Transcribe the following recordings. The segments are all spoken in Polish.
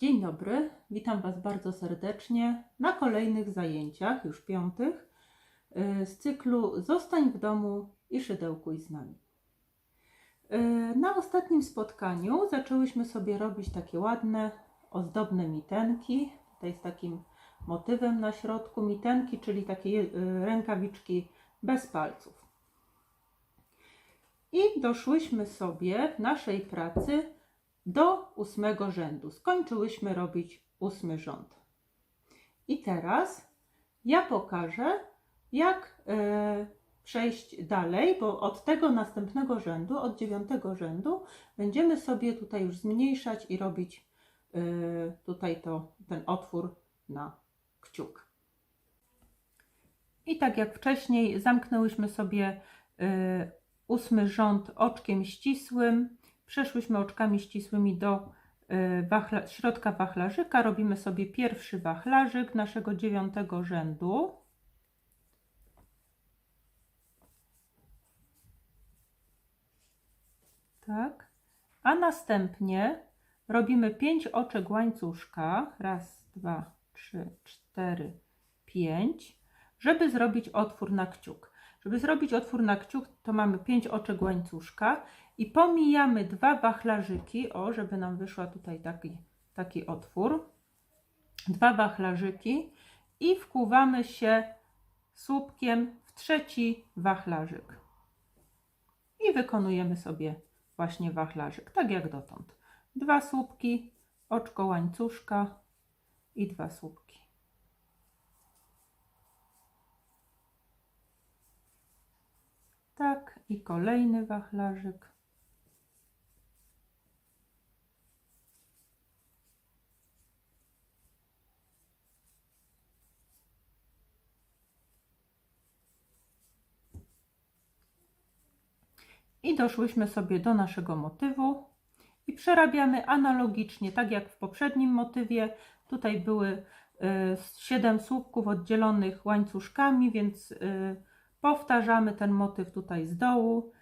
Dzień dobry, witam Was bardzo serdecznie na kolejnych zajęciach, już piątych, y, z cyklu Zostań w domu i szydełkuj z nami. Y, Na ostatnim spotkaniu zaczęłyśmy sobie robić takie ładne, ozdobne mitenki, tutaj z takim motywem na środku, mitenki, czyli takie y, rękawiczki bez palców. I doszłyśmy sobie w naszej pracy do ósmego rzędu. Skończyłyśmy robić ósmy rząd. I teraz ja pokażę, jak e, przejść dalej, bo od tego następnego rzędu, od dziewiątego rzędu, będziemy sobie tutaj już zmniejszać i robić e, tutaj to, ten otwór na kciuk. I tak jak wcześniej, zamknęłyśmy sobie e, ósmy rząd oczkiem ścisłym. Przeszłyśmy oczkami ścisłymi do y, wachla, środka wachlarzyka. Robimy sobie pierwszy wachlarzyk naszego dziewiątego rzędu. Tak. A następnie robimy pięć oczek łańcuszka. Raz, dwa, trzy, cztery, pięć, żeby zrobić otwór na kciuk. Żeby zrobić otwór na kciuk, to mamy 5 oczek łańcuszka i pomijamy dwa wachlarzyki, o, żeby nam wyszła tutaj taki, taki otwór. Dwa wachlarzyki i wkuwamy się słupkiem w trzeci wachlarzyk. I wykonujemy sobie właśnie wachlarzyk, tak jak dotąd. Dwa słupki, oczko łańcuszka i dwa słupki. Tak, i kolejny wachlarzyk. I doszłyśmy sobie do naszego motywu i przerabiamy analogicznie, tak jak w poprzednim motywie. Tutaj były 7 słupków oddzielonych łańcuszkami, więc y, powtarzamy ten motyw tutaj z dołu,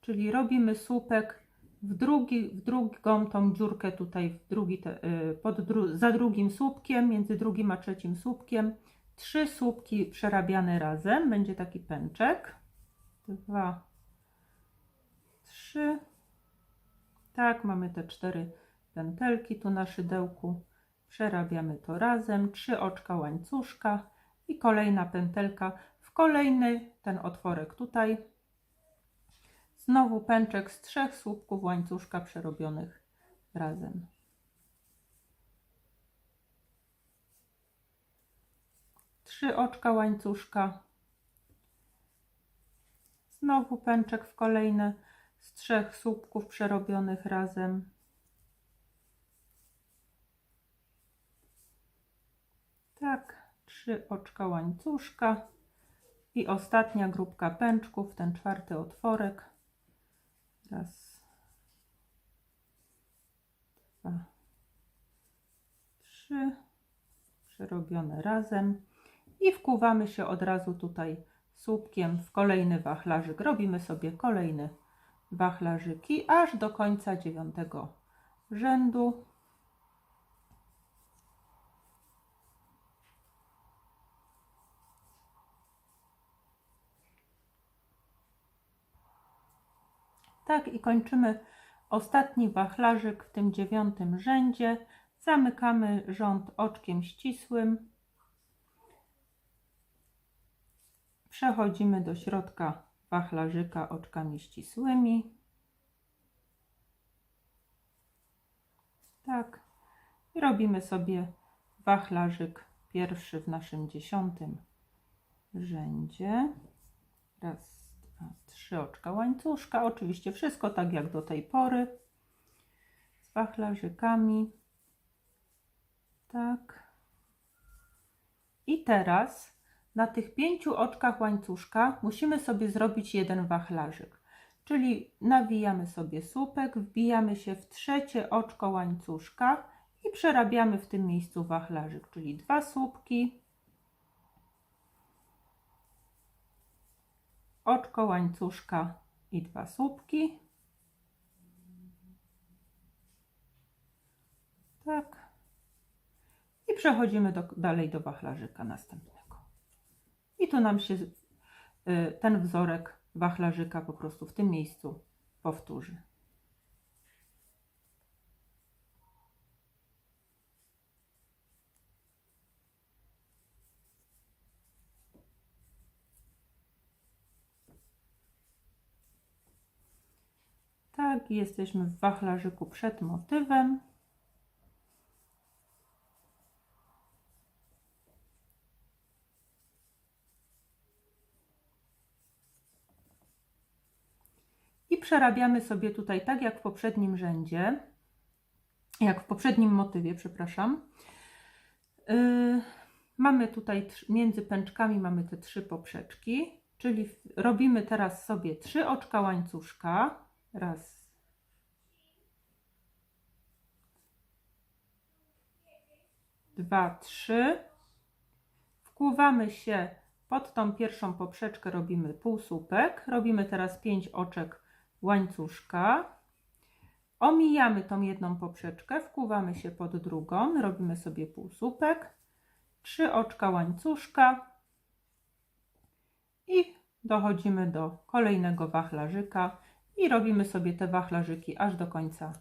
czyli robimy słupek w, drugi, w drugą tą dziurkę tutaj w drugi te, y, pod dru, za drugim słupkiem, między drugim a trzecim słupkiem. Trzy słupki przerabiane razem, będzie taki pęczek. Dwa, trzy. Tak, mamy te cztery pętelki tu na szydełku. Przerabiamy to razem. Trzy oczka łańcuszka i kolejna pętelka kolejny ten otworek tutaj. Znowu pęczek z trzech słupków łańcuszka przerobionych razem. Trzy oczka łańcuszka. Znowu pęczek w kolejne z trzech słupków przerobionych razem. Tak, trzy oczka łańcuszka. I ostatnia grupka pęczków, ten czwarty otworek. Raz, dwa, trzy. Przerobione razem. I wkuwamy się od razu tutaj słupkiem w kolejny wachlarzyk. Robimy sobie kolejny wachlarzyki aż do końca dziewiątego rzędu. Tak i kończymy ostatni wachlarzyk w tym dziewiątym rzędzie. Zamykamy rząd oczkiem ścisłym. Przechodzimy do środka wachlarzyka oczkami ścisłymi. Tak. I robimy sobie wachlarzyk pierwszy w naszym dziesiątym rzędzie. Raz, trzy oczka łańcuszka. Oczywiście wszystko tak jak do tej pory. Z wachlarzykami. Tak. I teraz na tych pięciu oczkach łańcuszka musimy sobie zrobić jeden wachlarzyk. Czyli nawijamy sobie słupek, wbijamy się w trzecie oczko łańcuszka i przerabiamy w tym miejscu wachlarzyk, czyli dwa słupki, oczko łańcuszka i dwa słupki. Tak. przechodzimy do, dalej do wachlarzyka następnego. I tu nam się y, ten wzorek wachlarzyka po prostu w tym miejscu powtórzy. Tak, jesteśmy w wachlarzyku przed motywem. Przerabiamy sobie tutaj tak jak w poprzednim rzędzie, jak w poprzednim motywie, przepraszam. Yy, mamy tutaj między pęczkami mamy te trzy poprzeczki, czyli robimy teraz sobie trzy oczka łańcuszka. Raz, dwa, trzy. Wkłuwamy się pod tą pierwszą poprzeczkę, robimy półsłupek. Robimy teraz pięć oczek łańcuszka. Omijamy tą jedną poprzeczkę, wkłuwamy się pod drugą, robimy sobie półsłupek, trzy oczka łańcuszka i dochodzimy do kolejnego wachlarzyka i robimy sobie te wachlarzyki aż do końca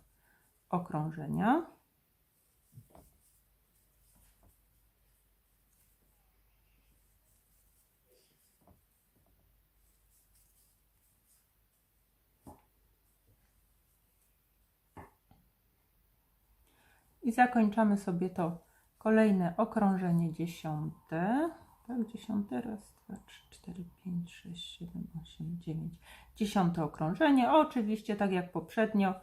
okrążenia. I zakończamy sobie to kolejne okrążenie dziesiąte. Tak, dziesiąte, raz, dwa, trzy, cztery, pięć, sześć, siedem, osiem, dziewięć. Dziesiąte okrążenie. Oczywiście, tak jak poprzednio,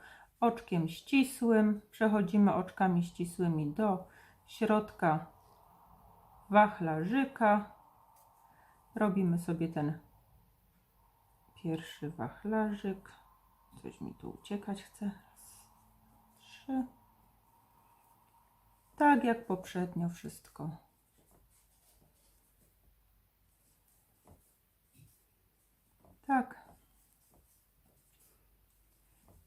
oczkiem ścisłym. Przechodzimy oczkami ścisłymi do środka wachlarzyka. Robimy sobie ten pierwszy wachlarzyk. Coś mi tu uciekać chce. Raz, trzy. Tak jak poprzednio wszystko. Tak.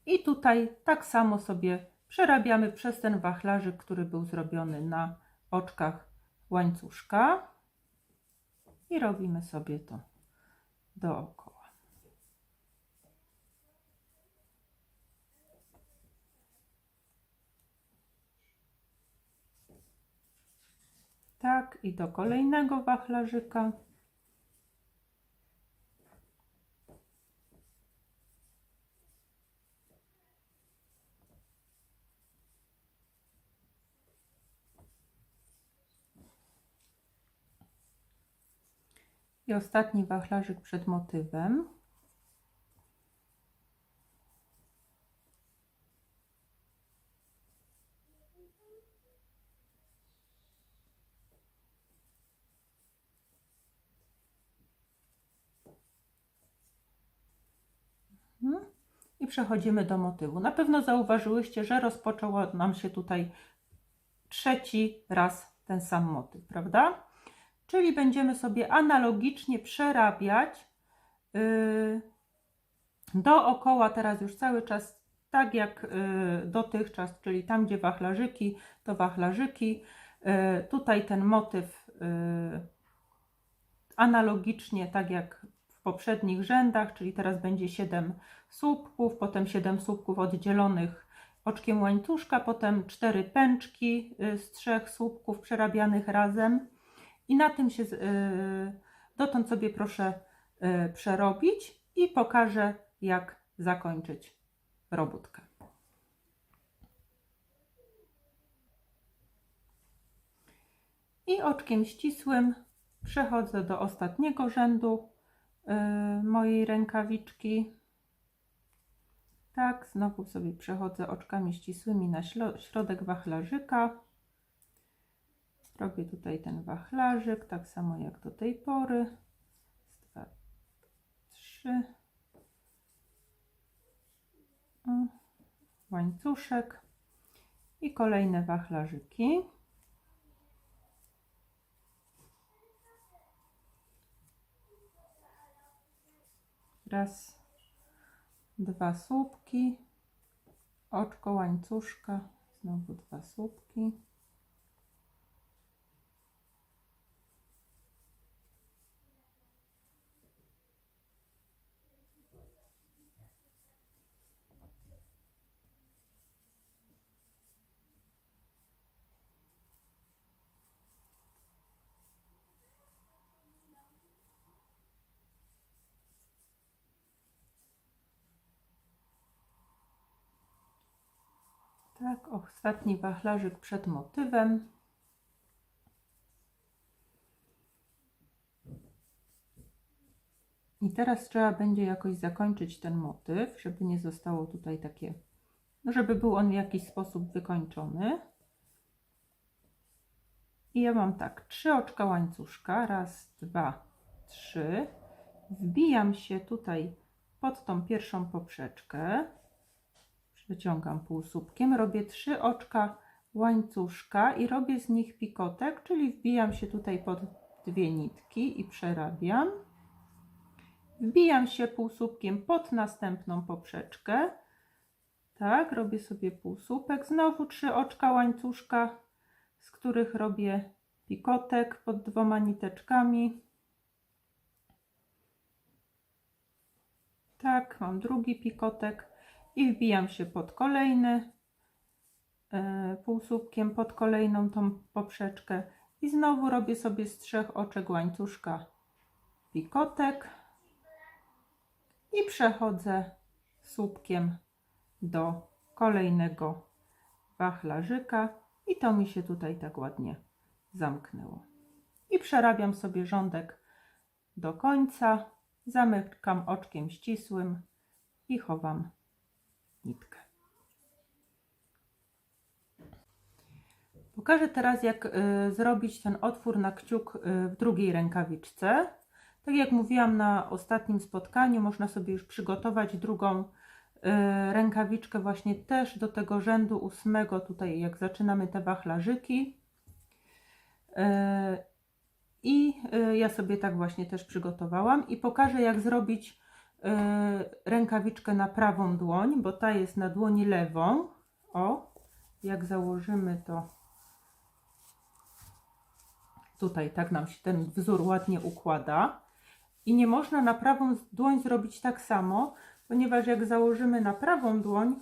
I tutaj tak samo sobie przerabiamy przez ten wachlarzyk, który był zrobiony na oczkach łańcuszka. I robimy sobie to dookoła. Tak, i do kolejnego wachlarzyka. I ostatni wachlarzyk przed motywem. Mhm. I przechodzimy do motywu. Na pewno zauważyłyście, że rozpoczął nam się tutaj trzeci raz ten sam motyw, prawda? Czyli będziemy sobie analogicznie przerabiać yy, dookoła teraz już cały czas tak jak yy, dotychczas, czyli tam gdzie wachlarzyki, to wachlarzyki. Yy, tutaj ten motyw yy, analogicznie tak jak poprzednich rzędach, czyli teraz będzie 7 słupków, potem 7 słupków oddzielonych oczkiem łańcuszka, potem 4 pęczki y, z trzech słupków przerabianych razem. I na tym się y, dotąd sobie proszę y, przerobić i pokażę jak zakończyć robótkę. I oczkiem ścisłym przechodzę do ostatniego rzędu mojej rękawiczki. Tak, znowu sobie przechodzę oczkami ścisłymi na środek wachlarzyka. Robię tutaj ten wachlarzyk, tak samo jak do tej pory. Dwa, trzy. Łańcuszek i kolejne wachlarzyki. Raz, dwa słupki, oczko łańcuszka, znowu dwa słupki. Tak, ostatni wachlarzyk przed motywem. I teraz trzeba będzie jakoś zakończyć ten motyw, żeby nie zostało tutaj takie, no żeby był on w jakiś sposób wykończony. I ja mam tak, trzy oczka łańcuszka, raz, dwa, trzy. Wbijam się tutaj pod tą pierwszą poprzeczkę, wyciągam półsłupkiem, robię trzy oczka łańcuszka i robię z nich pikotek, czyli wbijam się tutaj pod dwie nitki i przerabiam. Wbijam się półsłupkiem pod następną poprzeczkę. Tak, robię sobie półsłupek. Znowu trzy oczka łańcuszka, z których robię pikotek pod dwoma niteczkami. Tak, mam drugi pikotek i wbijam się pod kolejny e, półsłupkiem, pod kolejną tą poprzeczkę i znowu robię sobie z trzech oczek łańcuszka pikotek i przechodzę słupkiem do kolejnego wachlarzyka i to mi się tutaj tak ładnie zamknęło. I przerabiam sobie rządek do końca, zamykam oczkiem ścisłym i chowam nitkę. Pokażę teraz, jak y, zrobić ten otwór na kciuk y, w drugiej rękawiczce. Tak jak mówiłam na ostatnim spotkaniu, można sobie już przygotować drugą y, rękawiczkę właśnie też do tego rzędu ósmego, tutaj jak zaczynamy te wachlarzyki. I ja sobie tak właśnie też przygotowałam i pokażę jak zrobić rękawiczkę na prawą dłoń, bo ta jest na dłoni lewą. O, jak założymy to tutaj tak nam się ten wzór ładnie układa. I nie można na prawą dłoń zrobić tak samo, ponieważ jak założymy na prawą dłoń,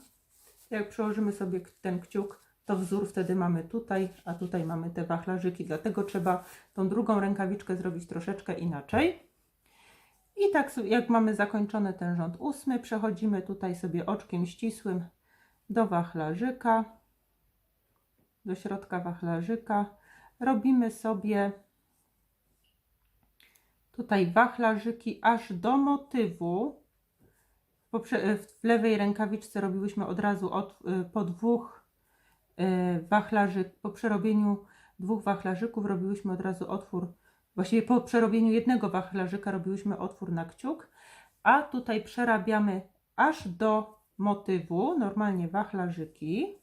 jak przełożymy sobie ten kciuk, to wzór wtedy mamy tutaj, a tutaj mamy te wachlarzyki. Dlatego trzeba tą drugą rękawiczkę zrobić troszeczkę inaczej. I tak jak mamy zakończony ten rząd ósmy, przechodzimy tutaj sobie oczkiem ścisłym do wachlarzyka, do środka wachlarzyka. Robimy sobie tutaj wachlarzyki aż do motywu. W lewej rękawiczce robiłyśmy od razu od, po dwóch wachlarzyk, po przerobieniu dwóch wachlarzyków robiłyśmy od razu otwór, właściwie po przerobieniu jednego wachlarzyka robiłyśmy otwór na kciuk, a tutaj przerabiamy aż do motywu, normalnie wachlarzyki.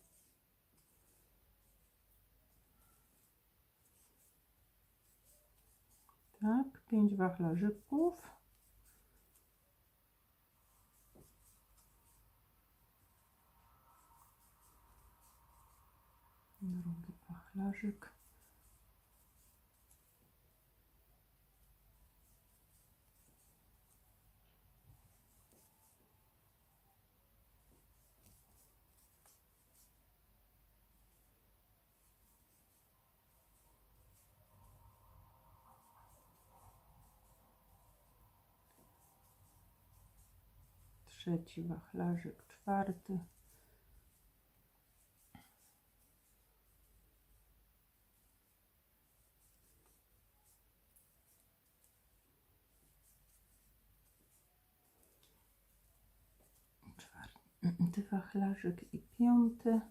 Tak, pięć wachlarzyków. Drugi wachlarzyk. Trzeci wachlarzyk, czwarty. Czwarty wachlarzyk i piąty.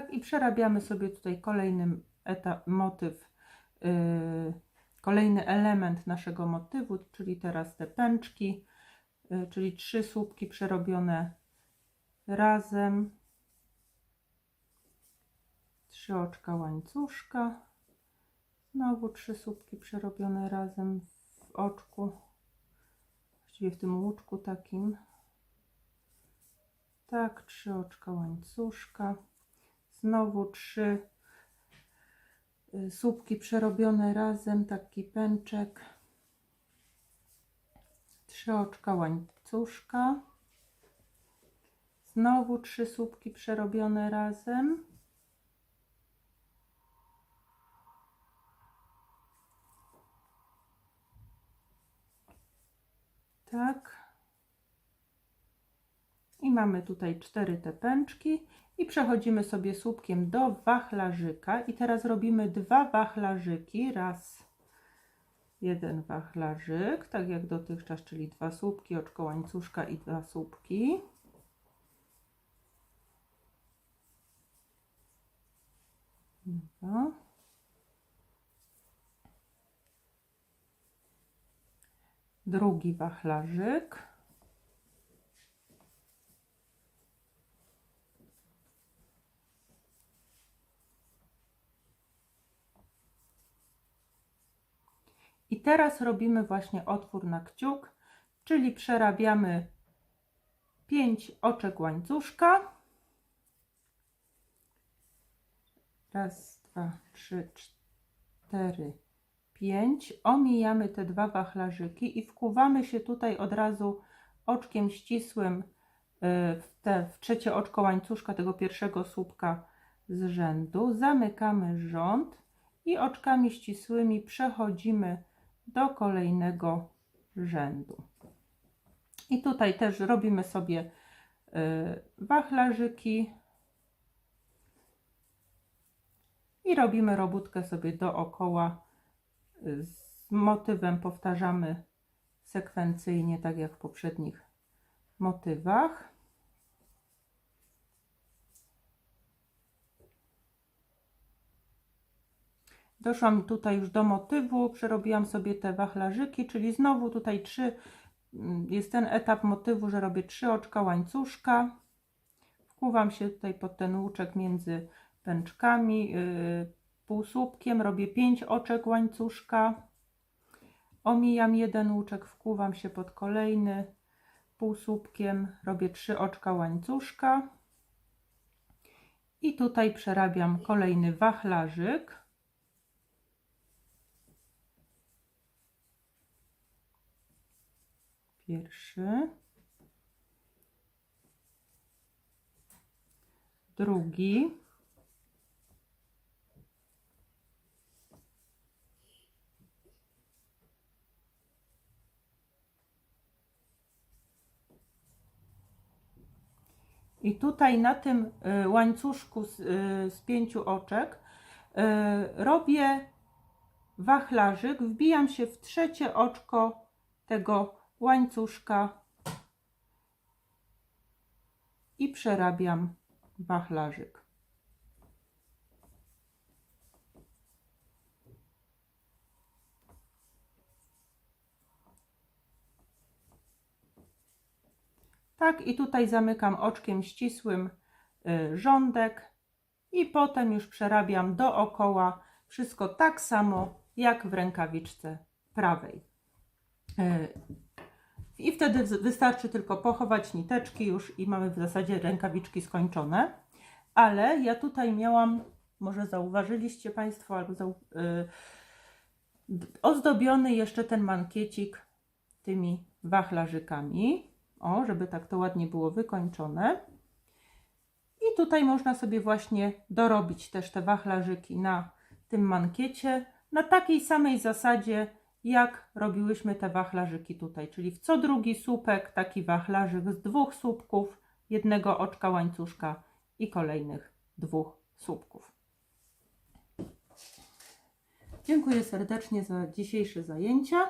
Tak, i przerabiamy sobie tutaj kolejny etap, motyw, yy, kolejny element naszego motywu, czyli teraz te pęczki, yy, czyli trzy słupki przerobione razem, trzy oczka łańcuszka, znowu trzy słupki przerobione razem w oczku, właściwie w tym łuczku takim, tak, trzy oczka łańcuszka znowu trzy y, słupki przerobione razem, taki pęczek, trzy oczka łańcuszka, znowu trzy słupki przerobione razem, tak, i mamy tutaj cztery te pęczki i przechodzimy sobie słupkiem do wachlarzyka i teraz robimy dwa wachlarzyki. Raz, jeden wachlarzyk, tak jak dotychczas, czyli dwa słupki, oczko łańcuszka i dwa słupki. Dwa. Drugi wachlarzyk. I teraz robimy właśnie otwór na kciuk, czyli przerabiamy 5 oczek łańcuszka. Raz, dwa, trzy, cztery, pięć. Omijamy te dwa wachlarzyki i wkuwamy się tutaj od razu oczkiem ścisłym y, w, te, w trzecie oczko łańcuszka tego pierwszego słupka z rzędu. Zamykamy rząd i oczkami ścisłymi przechodzimy do kolejnego rzędu. I tutaj też robimy sobie y, wachlarzyki i robimy robótkę sobie dookoła z motywem powtarzamy sekwencyjnie tak jak w poprzednich motywach. Doszłam tutaj już do motywu, przerobiłam sobie te wachlarzyki, czyli znowu tutaj trzy, mm, jest ten etap motywu, że robię trzy oczka łańcuszka. Wkuwam się tutaj pod ten łuczek między pęczkami, yy, półsłupkiem, robię pięć oczek łańcuszka. Omijam jeden łuczek, wkuwam się pod kolejny półsłupkiem, robię trzy oczka łańcuszka. I tutaj przerabiam kolejny wachlarzyk. Pierwszy. Drugi. I tutaj na tym y, łańcuszku z, y, z pięciu oczek y, robię wachlarzyk, wbijam się w trzecie oczko tego łańcuszka i przerabiam wachlarzyk. Tak, i tutaj zamykam oczkiem ścisłym y, rządek i potem już przerabiam dookoła wszystko tak samo jak w rękawiczce prawej. I wtedy wystarczy tylko pochować niteczki już i mamy w zasadzie rękawiczki skończone. Ale ja tutaj miałam, może zauważyliście Państwo, albo y, d- ozdobiony jeszcze ten mankiecik tymi wachlarzykami. O, żeby tak to ładnie było wykończone. I tutaj można sobie właśnie dorobić też te wachlarzyki na tym mankiecie na takiej samej zasadzie, jak robiłyśmy te wachlarzyki tutaj, czyli w co drugi słupek taki wachlarzyk z dwóch słupków, jednego oczka łańcuszka i kolejnych dwóch słupków. Dziękuję serdecznie za dzisiejsze zajęcia.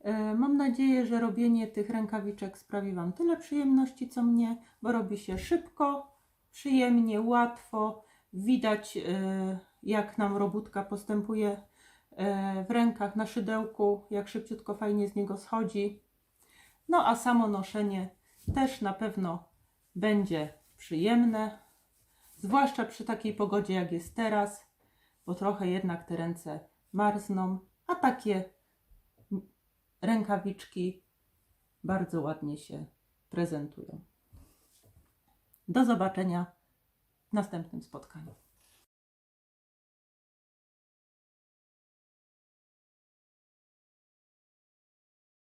E, Mam nadzieję, że robienie tych rękawiczek sprawi Wam tyle przyjemności, co mnie, bo robi się szybko, przyjemnie, łatwo. Widać, e, jak nam robótka postępuje w rękach na szydełku, jak szybciutko, fajnie z niego schodzi. No a samo noszenie też na pewno będzie przyjemne, zwłaszcza przy takiej pogodzie, jak jest teraz, bo trochę jednak te ręce marzną, a takie rękawiczki bardzo ładnie się prezentują. Do zobaczenia w następnym spotkaniu.